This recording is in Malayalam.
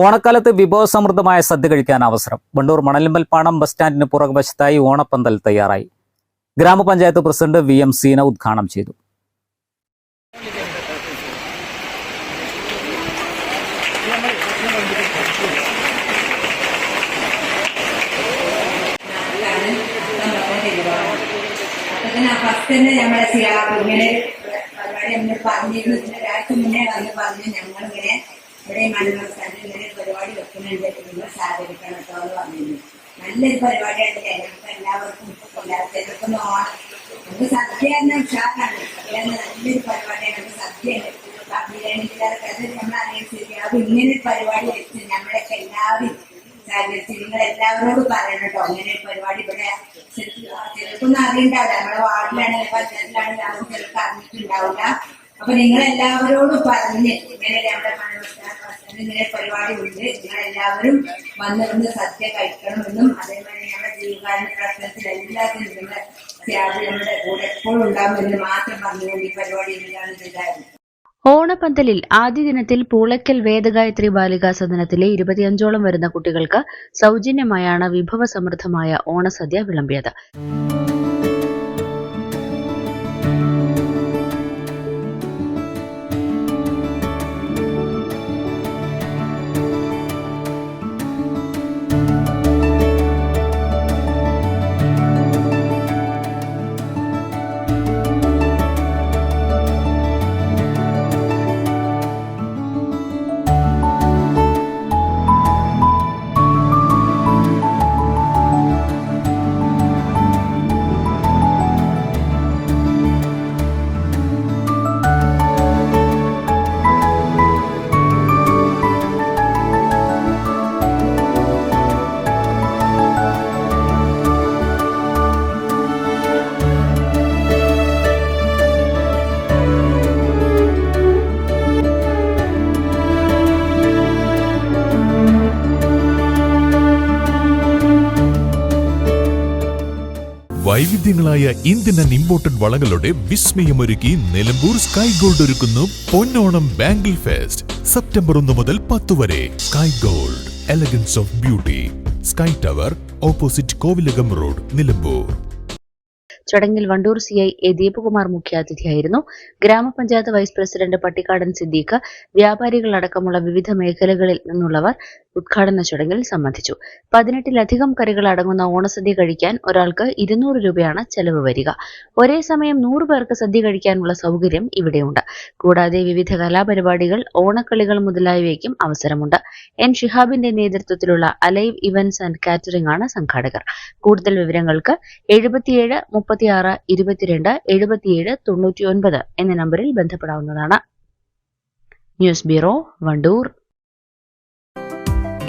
ഓണക്കാലത്ത് വിഭവസമൃദ്ധമായ സദ്യ കഴിക്കാൻ അവസരം. വണ്ടൂർ പാണം ബസ് സ്റ്റാൻഡിന് പുറകുവശത്തായി ഓണപ്പന്തൽ തയ്യാറായി. ഗ്രാമപഞ്ചായത്ത് പ്രസിഡന്റ് വി എം സീന ഉദ്ഘാടനം ചെയ്തു. ഇവിടെ മലയാള സ്ഥലത്ത് ഇങ്ങനെ പരിപാടി വെക്കുന്നുണ്ട് നിങ്ങൾ സഹകരിക്കണം കേട്ടോ എന്ന് പറഞ്ഞിരുന്നു. നല്ലൊരു പരിപാടിയാണ് ഞങ്ങൾക്ക് എല്ലാവർക്കും എല്ലാവർക്കും ഓണം. നമുക്ക് സദ്യ തന്നെ ഉഷാറാണ്. സദ്യ തന്നെ നല്ലൊരു പരിപാടിയാണ്. നമുക്ക് സദ്യയുണ്ട് ബിരിയാണിക്കാരൊക്കെ അത് നമ്മൾ അറിയിച്ചിരിക്കുക അത് ഇങ്ങനെ പരിപാടി വെച്ച് നമ്മളൊക്കെ എല്ലാവരും സഹകരിച്ച് നിങ്ങൾ എല്ലാവരോടും പറയണം കേട്ടോ. അങ്ങനെ പരിപാടി ഇവിടെ ചിലർക്കൊന്നും അറിയണ്ടാവില്ല. നമ്മുടെ വാർഡിലാണെങ്കിൽ പഞ്ചായത്തിലാണെങ്കിൽ ആരും ചിലർക്ക് അറിഞ്ഞിട്ടുണ്ടാവില്ല. അപ്പൊ നിങ്ങൾ എല്ലാവരോടും പറഞ്ഞ് ഇങ്ങനെ നമ്മുടെ ഇങ്ങനെ പരിപാടി ഉണ്ട്. നിങ്ങൾ എല്ലാവരും വന്നിരുന്ന് സദ്യ കഴിക്കണമെന്നും അതേമാതിരി ഞങ്ങളുടെ ജീവകാരുണ്യ പ്രശ്നത്തിൽ എല്ലാത്തിനും നിങ്ങളുടെ ത്യാഗം നമ്മുടെ കൂടെ എപ്പോഴും ഉണ്ടാകുമെന്ന് മാത്രം പറഞ്ഞുകൊണ്ട് ഈ പരിപാടി എന്താണ് ഓണപ്പന്തലിൽ ആദ്യ ദിനത്തിൽ പൂളയ്ക്കൽ വേദഗായത്രി ബാലികാ സദനത്തിലെ ഇരുപത്തിയഞ്ചോളം വരുന്ന കുട്ടികൾക്ക് സൗജന്യമായാണ് വിഭവസമൃദ്ധമായ ഓണസദ്യ വിളമ്പിയത്. വൈവിധ്യങ്ങളായ ഇന്ത്യൻ ആൻഡ് ഇമ്പോർട്ടഡ് വളകളുടെ വിസ്മയമൊരുക്കി നിലമ്പൂർ സ്കൈ ഗോൾഡ് ഒരുക്കുന്നു പൊന്നോണം ബാംഗിൾ ഫെസ്റ്റ് സെപ്റ്റംബർ ഒന്ന് മുതൽ പത്ത് വരെ. Sky gold elegance of beauty sky tower opposite Kovilakam road Nilambur. ചടങ്ങിൽ Wandoor C I A Deepakumar മുഖ്യാതിഥിയായിരുന്നു. ഗ്രാമപഞ്ചായത്ത് വൈസ് പ്രസിഡന്റ് പട്ടിക്കാടൻ സിദ്ദീഖ് വ്യാപാരികളടക്കമുള്ള വിവിധ മേഖലകളിൽ നിന്നുള്ളവർ ഉദ്ഘാടന ചടങ്ങിൽ സംബന്ധിച്ചു. പതിനെട്ടിലധികം കറികൾ അടങ്ങുന്ന ഓണസദ്യ കഴിക്കാൻ ഒരാൾക്ക് ഇരുന്നൂറ് രൂപയാണ് ചെലവ് വരിക. ഒരേ സമയം നൂറ് പേർക്ക് സദ്യ കഴിക്കാനുള്ള സൗകര്യം ഇവിടെയുണ്ട്. കൂടാതെ വിവിധ കലാപരിപാടികൾ ഓണക്കളികൾ മുതലായവയ്ക്കും അവസരമുണ്ട്. എൻ ഷിഹാബിന്റെ നേതൃത്വത്തിലുള്ള അലൈവ് ഇവന്റ്സ് ആൻഡ് കാറ്ററിംഗ് ആണ് സംഘാടകർ. കൂടുതൽ വിവരങ്ങൾക്ക് എഴുപത്തിയേഴ് മുപ്പത്തിയാറ് ഇരുപത്തിരണ്ട് എഴുപത്തിയേഴ് തൊണ്ണൂറ്റിയൊൻപത് എന്ന നമ്പറിൽ ബന്ധപ്പെടാവുന്നതാണ്. News bureau Wandoor.